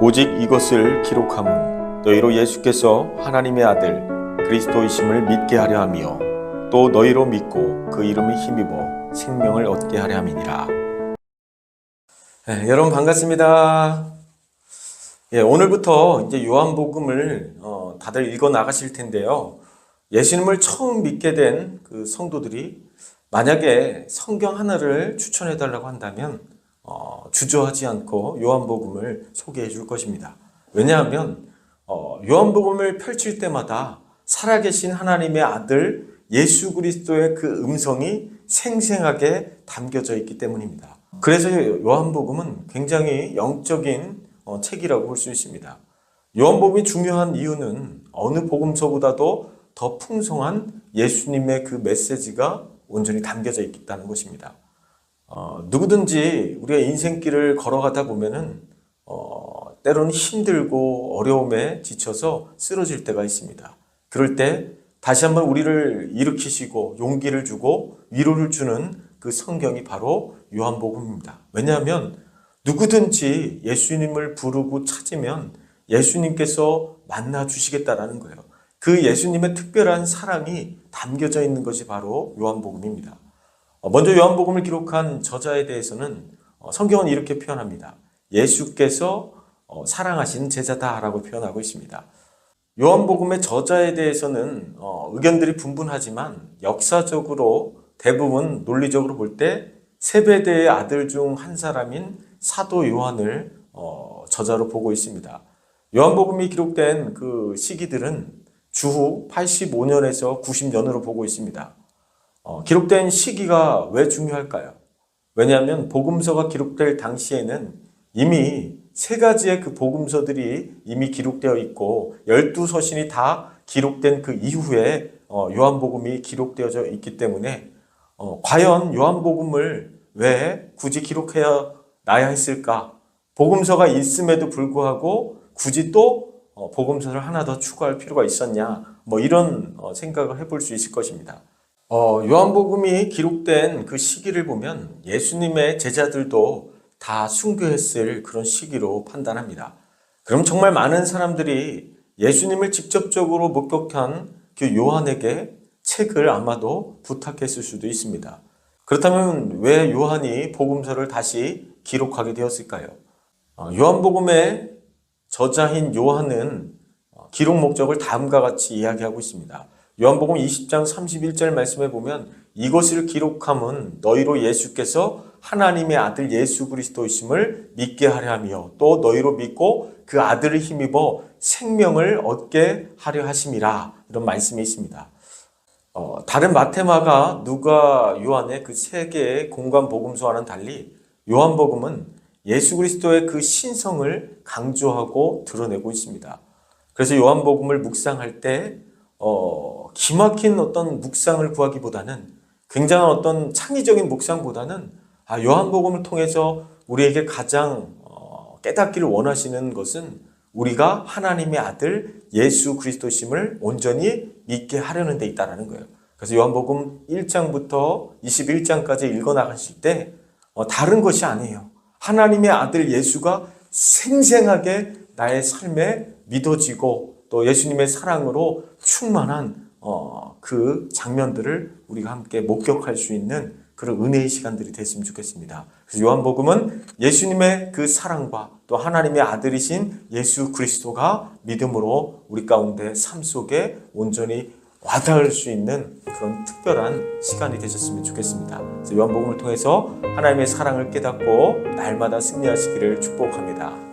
오직 이것을 기록함은 너희로 예수께서 하나님의 아들 그리스도이심을 믿게 하려 함이요 또 너희로 믿고 그 이름에 힘입어 생명을 얻게 하려 함이니라. 네, 여러분 반갑습니다. 예, 오늘부터 이제 요한복음을 어, 다들 읽어 나가실 텐데요. 예수님을 처음 믿게 된 그 성도들이 만약에 성경 하나를 추천해 달라고 한다면 어, 주저하지 않고 요한복음을 소개해 줄 것입니다. 왜냐하면 어, 요한복음을 펼칠 때마다 살아계신 하나님의 아들 예수 그리스도의 그 음성이 생생하게 담겨져 있기 때문입니다. 그래서 요한복음은 굉장히 영적인 어, 책이라고 볼 수 있습니다. 요한복음이 중요한 이유는 어느 복음서보다도 더 풍성한 예수님의 그 메시지가 온전히 담겨져 있다는 것입니다. 어, 누구든지 우리가 인생길을 걸어가다 보면은 어, 때로는 힘들고 어려움에 지쳐서 쓰러질 때가 있습니다. 그럴 때 다시 한번 우리를 일으키시고 용기를 주고 위로를 주는 그 성경이 바로 요한복음입니다. 왜냐하면 누구든지 예수님을 부르고 찾으면 예수님께서 만나 주시겠다라는 거예요. 그 예수님의 특별한 사랑이 담겨져 있는 것이 바로 요한복음입니다. 어, 먼저 요한복음을 기록한 저자에 대해서는 어, 성경은 이렇게 표현합니다. 예수께서 어, 사랑하신 제자다라고 표현하고 있습니다. 요한복음의 저자에 대해서는 의견들이 분분하지만 역사적으로 대부분 논리적으로 볼 때 세베대의 아들 중 한 사람인 사도 요한을 저자로 보고 있습니다. 요한복음이 기록된 그 시기들은 주후 85년에서 90년으로 보고 있습니다. 어, 기록된 시기가 왜 중요할까요? 왜냐하면 복음서가 기록될 당시에는 이미 세 가지의 그 복음서들이 이미 기록되어 있고 열두 서신이 다 기록된 그 이후에 어, 요한복음이 기록되어져 있기 때문에 어, 과연 요한복음을 왜 굳이 기록해야 나야 했을까? 복음서가 있음에도 불구하고 굳이 또 어, 복음서를 하나 더 추가할 필요가 있었냐? 뭐 이런 어, 생각을 해볼 수 있을 것입니다. 어, 요한복음이 기록된 그 시기를 보면 예수님의 제자들도 다 순교했을 그런 시기로 판단합니다. 그럼 정말 많은 사람들이 예수님을 직접적으로 목격한 그 요한에게 책을 아마도 부탁했을 수도 있습니다. 그렇다면 왜 요한이 복음서를 다시 기록하게 되었을까요? 어, 요한복음의 저자인 요한은 기록 목적을 다음과 같이 이야기하고 있습니다. 요한복음 20장 31절 말씀에 보면 이것을 기록함은 너희로 예수께서 하나님의 아들 예수 그리스도이심을 믿게 하려 하며 또 너희로 믿고 그 아들을 힘입어 생명을 얻게 하려 하심이라 이런 말씀이 있습니다. 어, 다른 마테마가 누가 요한의 그 세 개의 공간 복음서와는 달리 요한복음은 예수 그리스도의 그 신성을 강조하고 드러내고 있습니다. 그래서 요한복음을 묵상할 때 어, 기막힌 어떤 묵상을 구하기보다는 굉장한 어떤 창의적인 묵상보다는 아, 요한복음을 통해서 우리에게 가장 어, 깨닫기를 원하시는 것은 우리가 하나님의 아들 예수 그리스도심을 온전히 믿게 하려는 데 있다라는 거예요. 그래서 요한복음 1장부터 21장까지 읽어 나가실 때 어, 다른 것이 아니에요. 하나님의 아들 예수가 생생하게 나의 삶에 믿어지고 또 예수님의 사랑으로 충만한 어, 그 장면들을 우리가 함께 목격할 수 있는 그런 은혜의 시간들이 됐으면 좋겠습니다. 그래서 요한복음은 예수님의 그 사랑과 또 하나님의 아들이신 예수 그리스도가 믿음으로 우리 가운데 삶 속에 온전히 와닿을 수 있는 그런 특별한 시간이 되셨으면 좋겠습니다. 요한복음을 통해서 하나님의 사랑을 깨닫고 날마다 승리하시기를 축복합니다.